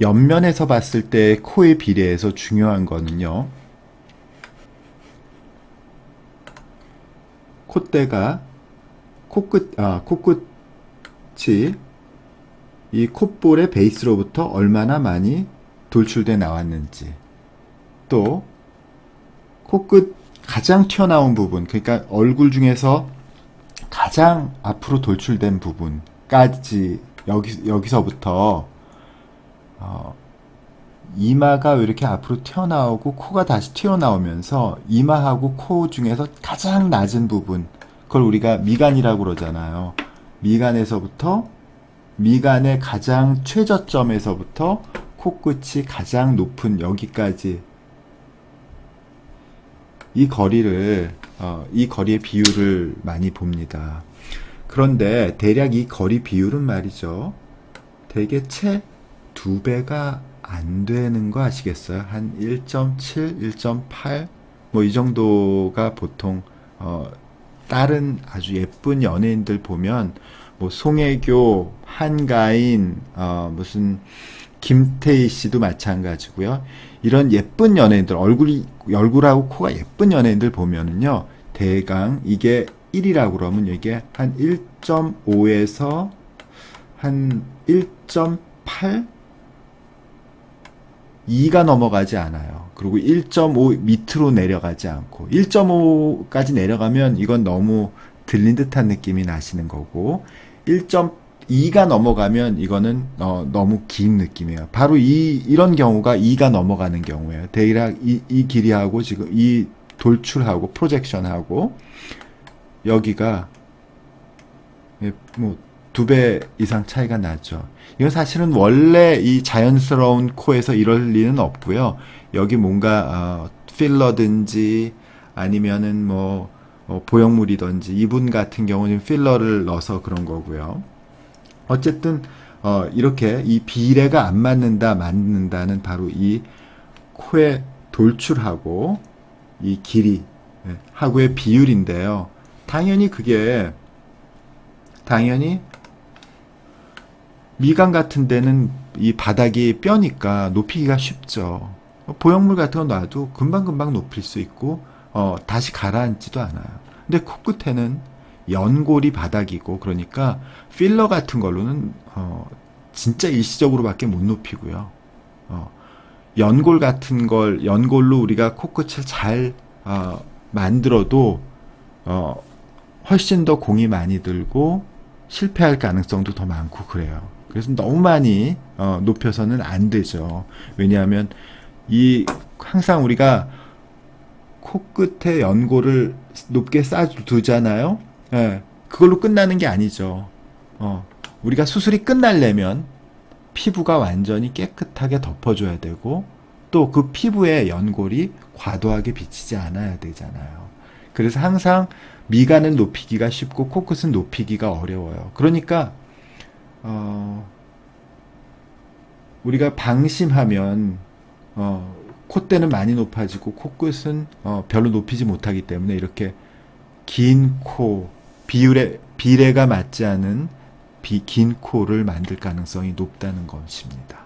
옆면에서 봤을 때 코의 비례에서 중요한 거는요. 콧대가 코끝 아 코끝이 이 콧볼의 베이스로부터 얼마나 많이 돌출돼 나왔는지 또 코끝 가장 튀어나온 부분 그러니까 얼굴 중에서 가장 앞으로 돌출된 부분까지 여기 여기서부터 어, 이마가 왜 이렇게 앞으로 튀어나오고 코가 다시 튀어나오면서 이마하고 코 중에서 가장 낮은 부분 그걸 우리가 미간이라고 그러잖아요. 미간에서부터 미간의 가장 최저점에서부터 코끝이 가장 높은 여기까지 이 거리를 어, 이 거리의 비율을 많이 봅니다. 그런데 대략 이 거리 비율은 말이죠. 대개 채 두 배가 안 되는 거 아시겠어요? 한 1.7, 1.8, 뭐 이 정도가 보통 어, 다른 아주 예쁜 연예인들 보면 뭐 송혜교, 한가인, 어, 무슨 김태희 씨도 마찬가지고요. 이런 예쁜 연예인들 얼굴이 얼굴하고 코가 예쁜 연예인들 보면은요. 대강 이게 1이라고 그러면 이게 한 1.5에서 한 1.8 2가 넘어가지 않아요. 그리고 1.5 밑으로 내려가지 않고 1.5까지 내려가면 이건 너무 들린 듯한 느낌이 나시는 거고 1.2가 넘어가면 이거는 어, 너무 긴 느낌이에요. 바로 이 이런 경우가 2가 넘어가는 경우예요. 대략 이, 이 길이하고 지금 이 돌출하고 프로젝션하고 여기가 예, 뭐 두 배 이상 차이가 나죠. 이건 사실은 원래 이 자연스러운 코에서 이럴 리는 없고요. 여기 뭔가 어, 필러든지 아니면은 뭐 어, 보형물이든지 이분 같은 경우는 필러를 넣어서 그런 거고요. 어쨌든 어, 이렇게 이 비례가 안 맞는다 맞는다는 바로 이 코의 돌출하고 이 길이 예, 하고의 비율인데요. 당연히 그게 당연히 미간 같은 데는 이 바닥이 뼈니까 높이기가 쉽죠. 보형물 같은 거 놔도 금방금방 높일 수 있고 어, 다시 가라앉지도 않아요. 근데 코끝에는 연골이 바닥이고 그러니까 필러 같은 걸로는 어, 진짜 일시적으로밖에 못 높이고요. 어, 연골 같은 걸 연골로 우리가 코끝을 잘 어, 만들어도 어, 훨씬 더 공이 많이 들고 실패할 가능성도 더 많고 그래요. 그래서 너무 많이 어, 높여서는 안 되죠. 왜냐하면 이 항상 우리가 코끝에 연고를 높게 쌓아두잖아요. 예, 그걸로 끝나는 게 아니죠. 어, 우리가 수술이 끝날려면 피부가 완전히 깨끗하게 덮어줘야 되고 또 그 피부에 연골이 과도하게 비치지 않아야 되잖아요. 그래서 항상 미간은 높이기가 쉽고 코끝은 높이기가 어려워요. 그러니까 어, 우리가 방심하면 어, 콧대는 많이 높아지고 코끝은 어, 별로 높이지 못하기 때문에 이렇게 긴 코, 비율에 비례가 맞지 않은 비, 긴 코를 만들 가능성이 높다는 것입니다.